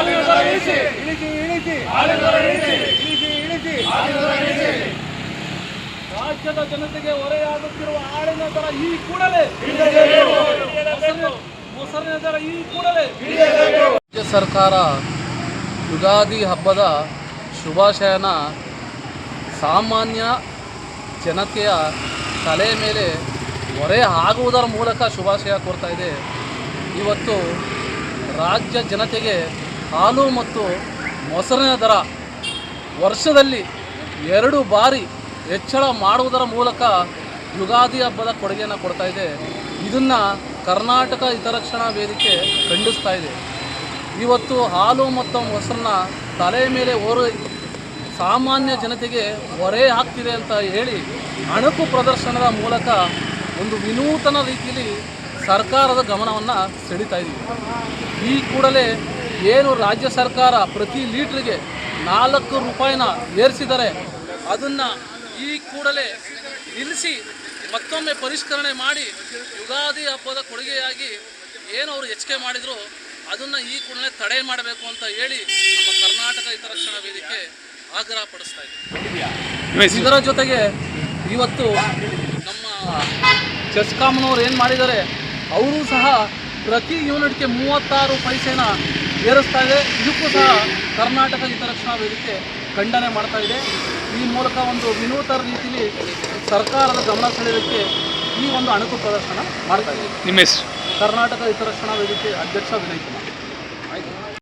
ಇಳಿಸಿ ಇಳಿಸಿ ಇಳಿಸಿ ಇಳಿಸಿ ರಾಜ್ಯದ ಜನತೆಗೆ ಹೊರೆಯಾಗುತ್ತಿರುವ ಆಳಿನ ದರ ಈ ಕೂಡಲೇ. ಮೊಸರಿನ- ದರ ಈ ಕೂಡಲೇ. ರಾಜ್ಯ ಸರ್ಕಾರ ಯುಗಾದಿ ಹಬ್ಬದ ಶುಭಾಶಯನ ಸಾಮಾನ್ಯ ಜನತೆಯ ತಲೆ ಮೇಲೆ ಹೊರೆ ಆಗುವುದರ ಮೂಲಕ ಶುಭಾಶಯ ಕೋರ್ತಾ ಇದೆ. ಇವತ್ತು ರಾಜ್ಯ ಜನತೆಗೆ ಹಾಲು ಮತ್ತು ಮೊಸರಿನ ದರ ವರ್ಷದಲ್ಲಿ ಎರಡು ಬಾರಿ ಹೆಚ್ಚಳ ಮಾಡುವುದರ ಮೂಲಕ ಯುಗಾದಿ ಹಬ್ಬದ ಕೊಡುಗೆಯನ್ನು ಕೊಡ್ತಾ ಇದೆ. ಇದನ್ನು ಕರ್ನಾಟಕ ಹಿತರಕ್ಷಣಾ ವೇದಿಕೆ ಖಂಡಿಸ್ತಾ ಇದೆ. ಇವತ್ತು ಹಾಲು ಮತ್ತು ಮೊಸರನ್ನ ತಲೆ ಮೇಲೆ ಓರ ಸಾಮಾನ್ಯ ಜನತೆಗೆ ಹೊರೆ ಆಗ್ತಿದೆ ಅಂತ ಹೇಳಿ ಅಣಕು ಪ್ರದರ್ಶನದ ಮೂಲಕ ಒಂದು ವಿನೂತನ ರೀತಿಯಲ್ಲಿ ಸರ್ಕಾರದ ಗಮನವನ್ನು ಸೆಳೀತಾ ಇದ್ದೀವಿ ಈ ಕೂಡಲೇ ಏನು ರಾಜ್ಯ ಸರ್ಕಾರ ಪ್ರತಿ ಲೀಟ್ರಿಗೆ ನಾಲ್ಕು ರೂಪಾಯಿನ ಏರಿಸಿದರೆ ಅದನ್ನು ಈ ಕೂಡಲೇ ನಿಲ್ಲಿಸಿ ಮತ್ತೊಮ್ಮೆ ಪರಿಷ್ಕರಣೆ ಮಾಡಿ ಯುಗಾದಿ ಹಬ್ಬದ ಕೊಡುಗೆಯಾಗಿ ಏನು ಅವರು ಹೆಚ್ಚಿಗೆ ಮಾಡಿದ್ರು ಅದನ್ನು ಈ ಕೂಡಲೇ ತಡೆ ಮಾಡಬೇಕು ಅಂತ ಹೇಳಿ ನಮ್ಮ ಕರ್ನಾಟಕ ಹಿತರಕ್ಷಣಾ ವೇದಿಕೆ ಆಗ್ರಹ ಪಡಿಸ್ತಾ ಇದೆ. ಇದರ ಜೊತೆಗೆ ಇವತ್ತು ನಮ್ಮ ಚಸ್ಕಾಮ್ನವ್ರು ಏನು ಮಾಡಿದ್ದಾರೆ, ಅವರು ಸಹ ಪ್ರತಿ ಯೂನಿಟ್ಗೆ ಮೂವತ್ತಾರು ಪೈಸೆನ ಏರಿಸ್ತಾ ಇದೆ. ಇದಕ್ಕೂ ಸಹ ಕರ್ನಾಟಕ ಹಿತರಕ್ಷಣಾ ವೇದಿಕೆ ಖಂಡನೆ ಮಾಡ್ತಾ ಇದೆ. ಈ ಮೂಲಕ ಒಂದು ವಿನೂತನ ರೀತಿಯಲ್ಲಿ ಸರ್ಕಾರದ ಗಮನ ಸೆಳೆಯೋದಕ್ಕೆ ಈ ಒಂದು ಅಣಕು ಪ್ರದರ್ಶನ ಮಾಡ್ತಾ ಇದೆ. ನಿಮ್ಮ ಹೆಸರು? ಕರ್ನಾಟಕ ಹಿತರಕ್ಷಣಾ ವೇದಿಕೆ ಅಧ್ಯಕ್ಷ ವಿನಯ್ ಕುಮಾರ್.